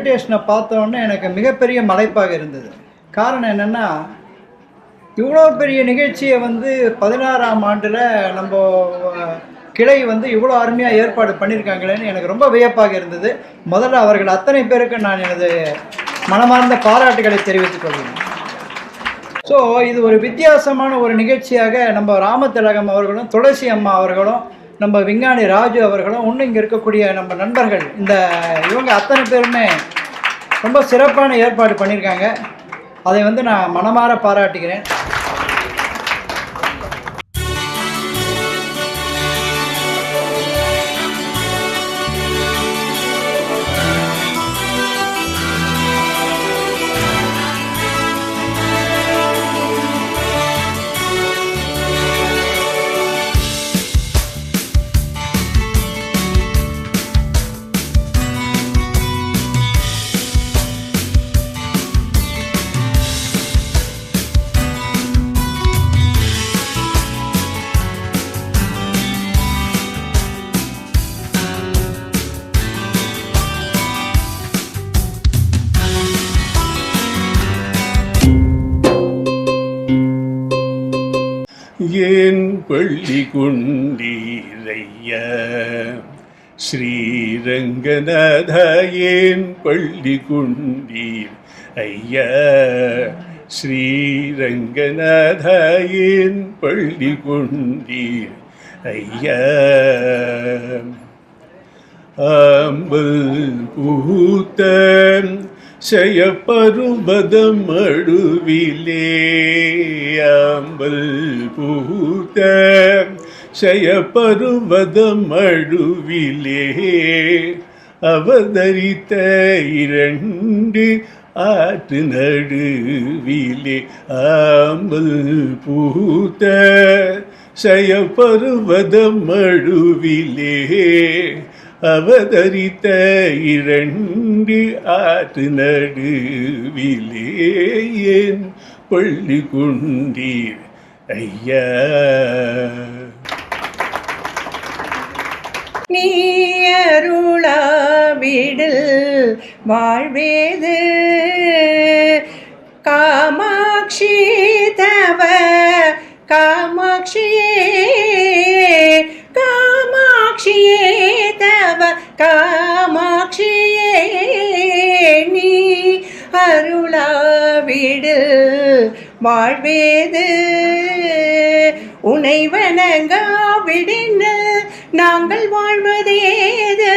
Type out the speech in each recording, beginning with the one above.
இந்த பார்த்தோன்னே எனக்கு மிகப்பெரிய மலைப்பாக இருந்தது. காரணம் என்னென்னா இவ்வளோ பெரிய நிகழ்ச்சியை வந்து பதினாறாம் ஆண்டில் நம்ம கிளை வந்து இவ்வளோ அருமையாக ஏற்பாடு பண்ணியிருக்காங்களேன்னு எனக்கு ரொம்ப வியப்பாக இருந்தது. முதல்ல அவர்கள் அத்தனை பேருக்கு நான் எனது மனமார்ந்த பாராட்டுகளை தெரிவித்துக் கொள்கிறேன். ஸோ இது ஒரு வித்தியாசமான ஒரு நிகழ்ச்சியாக நம்ம ராமதிலகம் அவர்களும் துளசி அம்மா அவர்களும் நம்ம விஞ்ஞானி ராஜு அவர்களும் இன்னும் இங்கே இருக்கக்கூடிய நம்ம நண்பர்கள் இந்த இவங்க அத்தனை பேருமே ரொம்ப சிறப்பான ஏற்பாடு பண்ணியிருக்காங்க. அதை வந்து நான் மனமாற பாராட்டுகிறேன். பள்ளி குண்டீரைய ஸ்ரீரங்கநாத பள்ளி குண்டீர் ஐய ஸ்ரீரங்கநாத பள்ளி குண்டீர் ஐய ஆம்பல் பூத்தன் செயப்பருவதம் அடுவிலே ஆம்பல் பூத்த செயப்பருவதம் அடுவிலே அவதரித்த இரண்டு ஆற்று நடுவிலே ஆம்பல் பூத்த செயப்பருவதம் அடுவிலே அவதரித்த இரண்டு ஆற்று நடுவிலேயேன் பள்ளி கொண்டீர்? ஐயா. நீயருளாவிடல் வாழ்வேது. காமாட்சி தவ காமாட்சியே காமாட்சியே நீ அருளாவிடு. வாழ்வேது உனை வணங்காவிடின் நாங்கள் வாழ்வதேது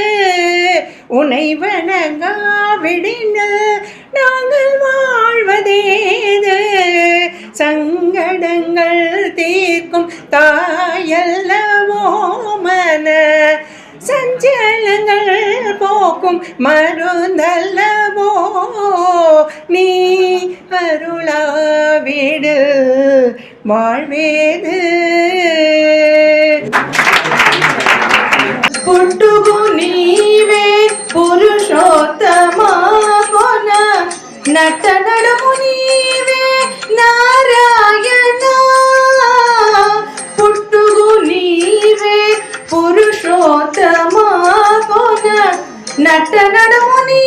உனை வணங்காவிடின் நாங்கள் வாழ்வதேது. சங்கடங்கள் தீர்க்கும் தாயல்லவோ மன சஞ்சலங்கள் போக்கும் மருந்தல்லவோ? நீ அருளாவிடு வாழ்வேது. பொட்டுகு நீவே புருஷோத்தமா போன நட்ட நடமுன శ్రోతమా నటనడముని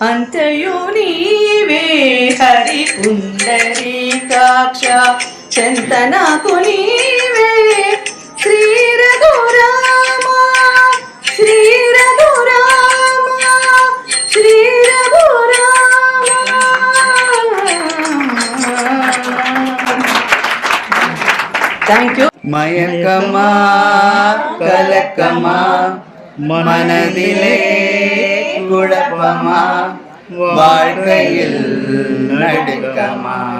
అంతయు నీవే హరి పుండరీకాక్ష చెంతనకు నీవే శ్రీ రఘురామ శ్రీ రఘురామ శ్రీ థ్యాంక్ యూ മയക്കമാ കലക്കമാ മനതിലേ குழப்பமா? வாழ்க்கையில் நடுக்கமா?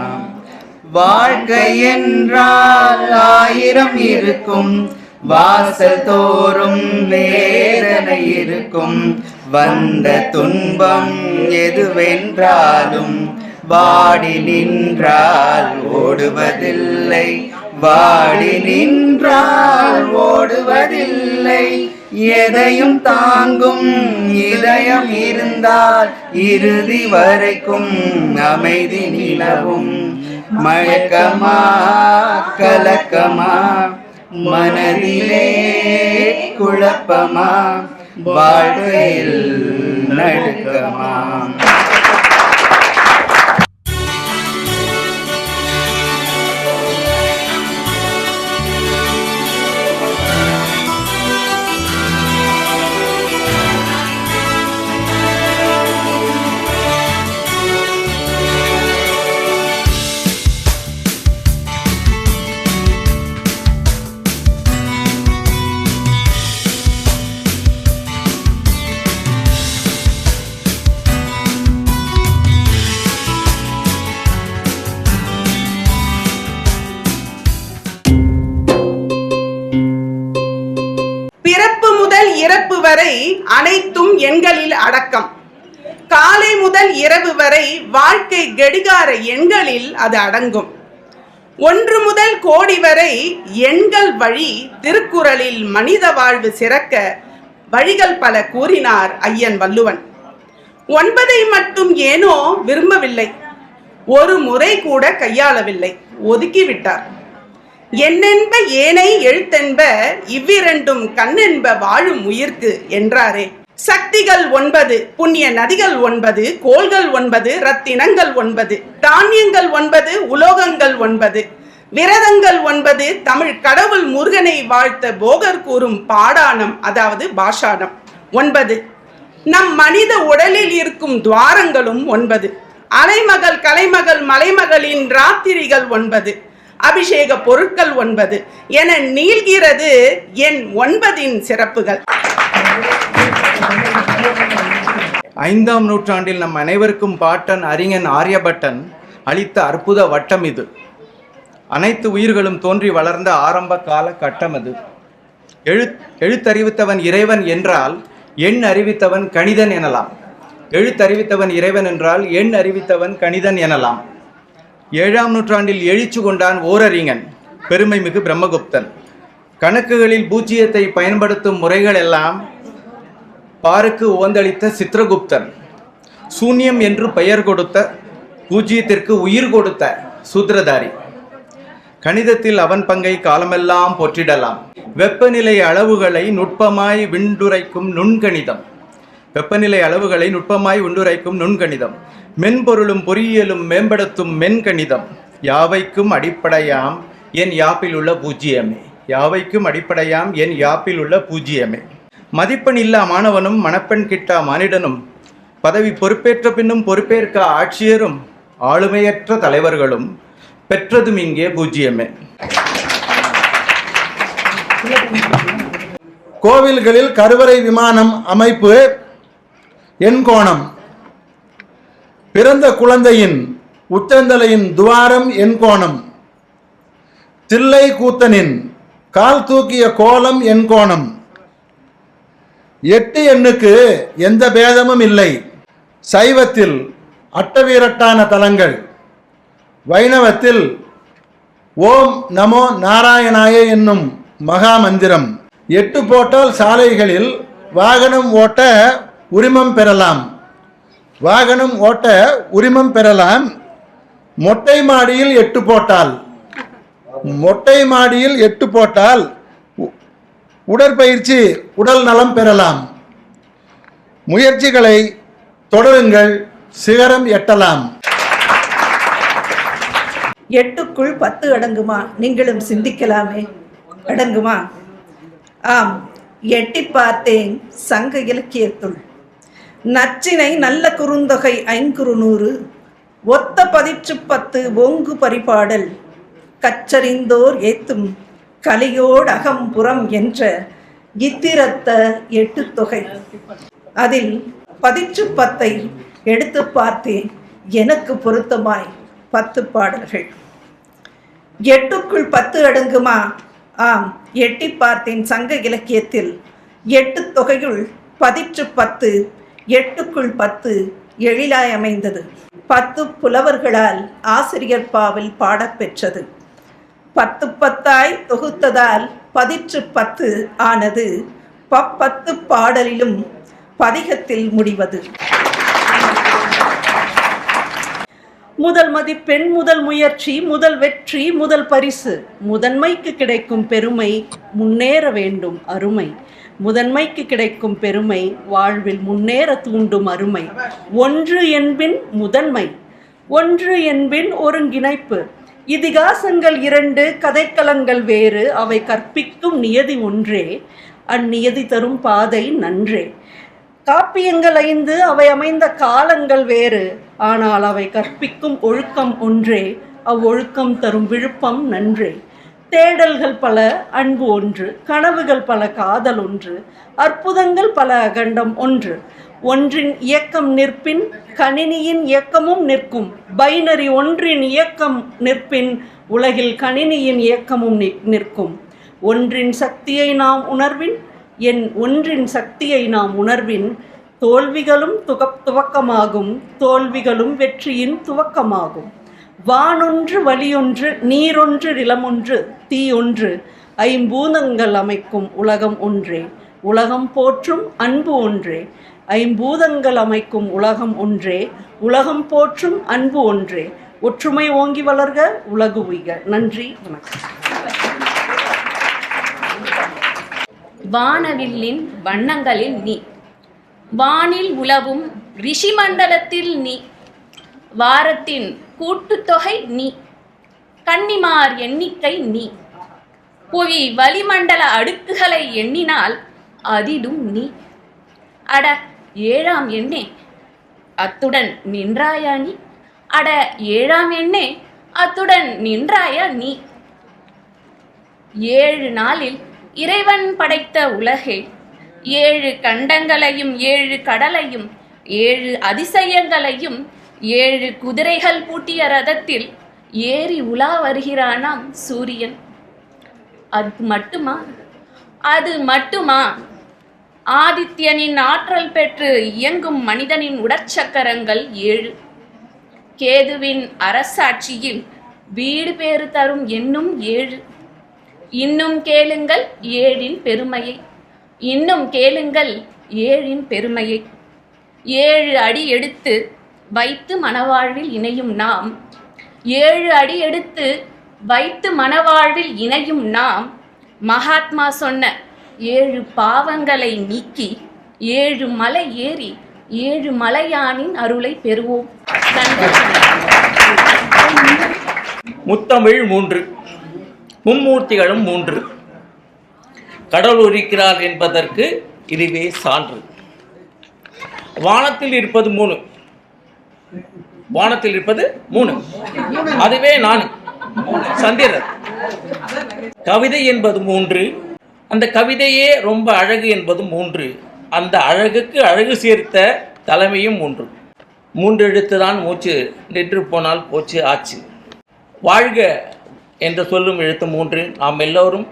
வாழ்க்கை என்றால் ஆயிரம் இருக்கும். வாசல் தோறும் வேதனை இருக்கும். வந்த துன்பம் எதுவென்றாலும் வாடி நின்றால் ஓடுவதில்லை. வாடி நின்றால் ஓடுவதில்லை. எதையும் தாங்கும் இதயம் இருந்தால் இறுதி வரைக்கும் அமைதி நிலவும். மயக்கமா கலக்கமா மனதிலே குழப்பமா வாழ்க்கையில் நடுக்கமா. வரை அனைத்தும் எண்களில் அடக்கம். காலை முதல் இரவு வரை வாழ்க்கை கெடிகார எண்களில் அது அடங்கும். ஒன்று முதல் கோடி வரை எண்கள் வழி திருக்குறளில் மனித வாழ்வு சிறக்க வழிகள் பல கூறினார் ஐயன் வள்ளுவன். ஒன்பதை மட்டும் ஏனோ விரும்பவில்லை. ஒரு முறை கூட கையாளவில்லை. ஒதுக்கிவிட்டார் என்னென்ப ஏனை எழுத்தென்ப இவ்விரண்டும் கண்ணென்ப வாழும் உயிர்க்கு என்றாரே. சக்திகள் ஒன்பது புண்ணிய நதிகள் ஒன்பது கோள்கள் ஒன்பது ரத்தினங்கள் ஒன்பது தானியங்கள் ஒன்பது உலோகங்கள் ஒன்பது விரதங்கள் ஒன்பது தமிழ் கடவுள் முருகனை வாழ்த்த போகர் கூறும் பாடானம் அதாவது பாஷானம். ஒன்பது நம் மனித உடலில் இருக்கும் துவாரங்களும் ஒன்பது அலைமகள் கலைமகள் மலைமகளின் ராத்திரிகள் ஒன்பது அபிஷேக பொருட்கள் ஒன்பது. என நீள்கிறது என் ஒன்பதின் சிறப்புகள். ஐந்தாம் நூற்றாண்டில் நம் அனைவருக்கும் பாட்டன் அறிஞன் ஆரியபட்டன் அளித்த அற்புத வட்டம் இது. அனைத்து உயிர்களும் தோன்றி வளர்ந்த ஆரம்ப கால கட்டம் அது. எழுத் எழுத்தறிவித்தவன் இறைவன் என்றால் எண் அறிவித்தவன் கணிதன் எனலாம். எழுத்தறிவித்தவன் இறைவன் என்றால் எண் அறிவித்தவன் கணிதன் எனலாம். ஏழாம் நூற்றாண்டில் எழுச்சி கொண்டான் ஓரறிஞன் பெருமைமிகு பிரம்மகுப்தன். கணக்குகளில் பூஜ்ஜியத்தை பயன்படுத்தும் முறைகள் எல்லாம் பாருக்கு உவந்தளித்த சித்திரகுப்தன். சூன்யம் என்று பெயர் கொடுத்த பூஜ்ஜியத்திற்கு உயிர் கொடுத்த சூத்திரதாரி. கணிதத்தில் அவன் பங்கை காலமெல்லாம் போற்றிடலாம். வெப்பநிலை அளவுகளை நுட்பமாய் விண்டுரைக்கும் நுண்கணிதம். வெப்பநிலை அளவுகளை நுட்பமாய் உண்டுரைக்கும் நுண்கணிதம். மென்பொருளும் பொறியியலும் மேம்படுத்தும் மென்கணிதம். யாவைக்கும் அடிப்படையாம் என் யாப்பில் உள்ள பூஜ்ஜியமே. யாவைக்கும் அடிப்படையாம் என் யாப்பில் உள்ள பூஜ்ஜியமே. மதிப்பெண் இல்லா மாணவனும் மணப்பெண் கிட்டா மானிடனும். பதவி பொறுப்பேற்ற பின்னும் பொறுப்பேற்க ஆட்சியரும் ஆளுமையற்ற தலைவர்களும். பெற்றதும் இங்கே பூஜ்ஜியமே. கோவில்களில் கருவறை விமானம் அமைப்பு எண்கோணம் பிறந்த குழந்தையின் உச்சந்தலையின் துவாரம் எண்கோணம் தில்லை கூத்தனின் கால் தூக்கிய கோலம் எண்கோணம் எட்டு எண்ணுக்கு எந்த பேதமும் இல்லை. சைவத்தில் அட்டவீரட்டான தலங்கள். வைணவத்தில் ஓம் நமோ நாராயணாய என்னும் மகா மந்திரம் எட்டு போட்டால் சாலைகளில் வாகனம் ஓட்ட உரிமம் பெறலாம். வாகனம் ஓட்ட உரிமம் பெறலாம். மொட்டை மாடியில் எட்டு போட்டால். மொட்டை மாடியில் எட்டு போட்டால் உ- உடற்பயிற்சி உடல் நலம் பெறலாம். முயற்சிகளை தொடருங்கள் சிகரம் எட்டலாம். எட்டுக்குள் பத்து அடங்குமா? நீங்களும் சிந்திக்கலாமே. அடங்குமா? ஆம். எட்டி பார்த்தேன் சங்க இலக்கியத்துள். நச்சினை நல்ல குறுந்தொகை ஐங்குறுநூறு ஒத்த பதிற்று பத்து ஓங்கு பரிபாடல் கச்சறிந்தோர் ஏத்தும் கலியோடு அகம்புறம் என்ற இத்திரத்த எட்டு தொகை. அதில் பதிற்று பத்தை எடுத்து பார்த்தேன் எனக்கு பொருத்தமாய் பத்து பாடல்கள். எட்டுக்குள் பத்து அடங்குமா? ஆம் எட்டி பார்த்தேன் சங்க இலக்கியத்தில். எட்டு தொகையுள் பதிற்று பத்து எட்டுக்குள் பத்து எழிலாய் அமைந்தது. பத்து புலவர்களால் ஆசிரியர் பாவில் பாடப்பெற்றது பத்து பத்தாய் தொகுத்ததால் பதிற்று பத்து ஆனது பப்பத்து பாடலிலும் பதிகத்தில் முடிவது. முதல் மதிப்பெண் முதல் முயற்சி முதல் வெற்றி முதல் பரிசு. முதன்மைக்கு கிடைக்கும் பெருமை முன்னேற வேண்டும் அருமை. முதன்மைக்கு கிடைக்கும் பெருமை வாழ்வில் முன்னேற தூண்டும் அருமை. ஒன்று என்பின் முதன்மை ஒன்று என்பின் ஒருங்கிணைப்பு. இதிகாசங்கள் இரண்டு கதைக்களங்கள் வேறு அவை கற்பிக்கும் நியதி ஒன்றே அந்நியதி தரும் பாதை நன்றே. காப்பியங்கள் ஐந்து அவை அமைந்த காலங்கள் வேறு ஆனால் அவை கற்பிக்கும் ஒழுக்கம் ஒன்றே அவ்வொழுக்கம் தரும் விழுப்பம் நன்றே. தேடல்கள் பல அன்பு ஒன்று கனவுகள் பல காதல் ஒன்று அற்புதங்கள் பல அகண்டம் ஒன்று. ஒன்றின் இயக்கம் நிற்பின் கணினியின் இயக்கமும் நிற்கும். பைனரி ஒன்றின் இயக்கம் நிற்பின் உலகில் கணினியின் இயக்கமும் நிற்கும். ஒன்றின் சக்தியை நாம் உணர்வின் என் ஒன்றின் சக்தியை நாம் உணர்வின். தோல்விகளும் துகப் துவக்கமாகும். தோல்விகளும் வெற்றியின் துவக்கமாகும். வானொன்று வழியொன்று நீரொன்று நிலமொன்று தீயொன்று ஐம்பூதங்கள் அமைக்கும் உலகம் ஒன்றே. உலகம் போற்றும் அன்பு ஒன்றே. ஐம்பூதங்கள் அமைக்கும் உலகம் ஒன்றே. உலகம் போற்றும் அன்பு ஒன்றே. ஒற்றுமை ஓங்கி வளர்க உலகு உய்க. நன்றி வணக்கம். வானவில்லின் வண்ணங்களில் நீ. வானில் உலவும் ரிஷிமண்டலத்தில் நீ. வாரத்தின் கூட்டுத்தொகை நீ. கன்னிமார் எண்ணிக்கை நீ. புவி வளிமண்டல அடுக்குகளை எண்ணினால் அதிலும் நீ. அட ஏழாம் எண்ணே அத்துடன் நின்றாயா நீ? அட ஏழாம் எண்ணே அத்துடன் நின்றாயா நீ? ஏழு நாளில் இறைவன் படைத்த உலகே ஏழு கண்டங்களையும் ஏழு கடலையும் ஏழு அதிசயங்களையும் ஏழு குதிரைகள் பூட்டிய ரதத்தில் ஏறி உலா வருகிறானாம் சூரியன். அது மட்டுமா? அது மட்டுமா? ஆதித்யனின் ஆற்றல் பெற்று இயங்கும் மனிதனின் உடற்சக்கரங்கள் ஏழு. கேதுவின் அரசாட்சியில் வீடு பேறு தரும் எண்ணும் ஏழு. இன்னும் கேளுங்கள் ஏழின் பெருமையை. இன்னும் கேளுங்கள் ஏழின் பெருமையை. ஏழு அடி எடுத்து வைத்து மணவாழ்வில் இணையும் நாம். ஏழு அடி எடுத்து வைத்து மணவாழ்வில் இணையும் நாம். மகாத்மா சொன்ன ஏழு பாவங்களை நீக்கி ஏழு மலை ஏறி ஏழு மலையானின் அருளை பெறுவோம். முத்தமிழ் மூன்று மும்மூர்த்திகளும் மூன்று. கடவுள் இருக்கிறார் என்பதற்கு இதுவே சான்று. வானத்தில் இருப்பது மூணு. வானத்தில் இருப்பது மூணு. அதுவே நான். சந்திரன் கவிதை என்பது மூன்று. அந்த கவிதையே ரொம்ப அழகு என்பது மூன்று. அந்த அழகுக்கு அழகு சேர்த்த தலைமையும் மூன்று. மூன்று எழுத்து தான் மூச்சு. நின்று போனால் போச்சு ஆச்சு. வாழ்க என்று சொல்லும் எழுத்து மூன்று. நாம் எல்லோரும்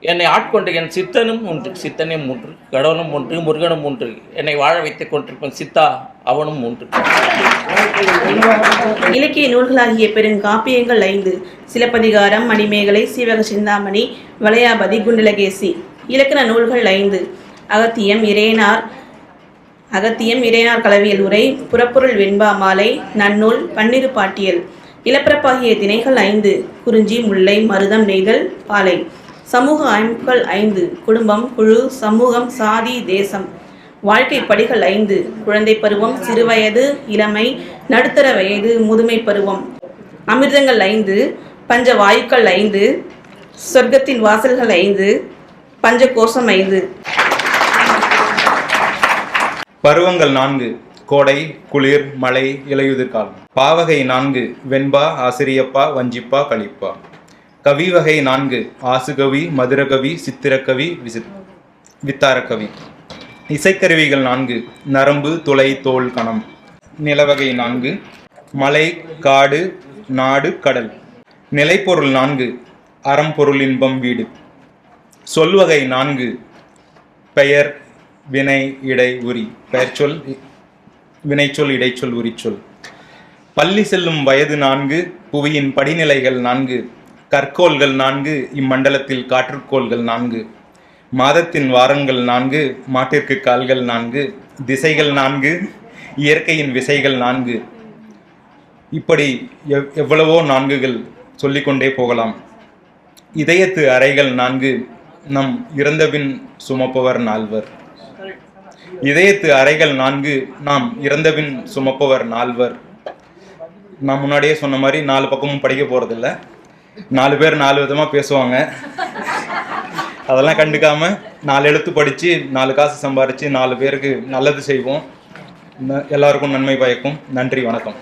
என்னை ஆட்கொண்ட என் சித்தனும் ஒன்று சித்தனே மூன்று. கடவுளும் ஒன்று. முருகனும் ஒன்று. என்னை வாழ வைத்துக் கொண்டிருப்பேன் சித்தா அவனும் ஒன்று இலக்கிய நூல்களாகிய பெருங்காப்பியங்கள் ஐந்து. சிலப்பதிகாரம் மணிமேகலை சீவக சிந்தாமணி வளையாபதி குண்டலகேசி. இலக்கண நூல்கள் ஐந்து. அகத்தியம் இறையனார் அகத்தியம் இறையனார் கலவியல் உரை புறப்பொருள் வெண்பா மாலை நன்னூல் பன்னிரு பாட்டியல். இளப்பிறப்பாகிய திணைகள் ஐந்து. குறிஞ்சி முல்லை மருதம் நெய்தல் பாலை. சமூக அமைப்புகள் ஐந்து. குடும்பம் குழு சமூகம் சாதி தேசம். வாழ்க்கை படிகள் ஐந்து. குழந்தை பருவம் சிறுவயது இளமை நடுத்தர வயது முதுமை பருவம். அமிர்தங்கள் ஐந்து பஞ்ச வாயுக்கள் ஐந்து சொர்க்கத்தின் வாசல்கள் ஐந்து பஞ்சகோஷம் ஐந்து. பருவங்கள் நான்கு கோடை குளிர் மழை இலையுதிர் காலம். பாவகை நான்கு வெண்பா ஆசிரியப்பா வஞ்சிப்பா கழிப்பா கவி வகை நான்கு ஆசுகவி மதுரகவி சித்திரக்கவி விசித் வித்தாரக்கவி. இசைக்கருவிகள் நான்கு. நரம்பு துளை தோல் கணம். நிலவகை நான்கு. மலை காடு நாடு கடல். நிலைப்பொருள் நான்கு. அறம் பொருள் இன்பம் வீடு. சொல்வகை நான்கு. பெயர் வினை இடை உரி. பெயர்ச்சொல் வினைச்சொல் இடைச்சொல் உரிச்சொல் பள்ளி செல்லும் வயது நான்கு. புவியின் படிநிலைகள் நான்கு. கற்கோள்கள் நான்கு. இம்மண்டலத்தில் காற்றுக்கோள்கள் நான்கு. மாதத்தின் வாரங்கள் நான்கு மாட்டிற்கு கால்கள் நான்கு திசைகள் நான்கு இயற்கையின் விசைகள் நான்கு. இப்படி எவ் எவ்வளவோ நான்குகள் சொல்லிக்கொண்டே போகலாம். இதயத்து அறைகள் நான்கு நம் இறந்தபின் சுமப்பவர் நால்வர். இதயத்து அறைகள் நான்கு நாம் இறந்தபின் சுமப்பவர் நால்வர். நான் முன்னாடியே சொன்ன மாதிரி நாலு பக்கமும் படிக்க போகிறதில்ல நாலு பேர் நாலு விதமாக பேசுவாங்க. அதெல்லாம் கண்டுக்காம நாலு எழுத்து படித்து நாலு காசு சம்பாரித்து நாலு பேருக்கு நல்லது செய்வோம். எல்லாருக்கும் நன்மை பயக்கும். நன்றி வணக்கம்.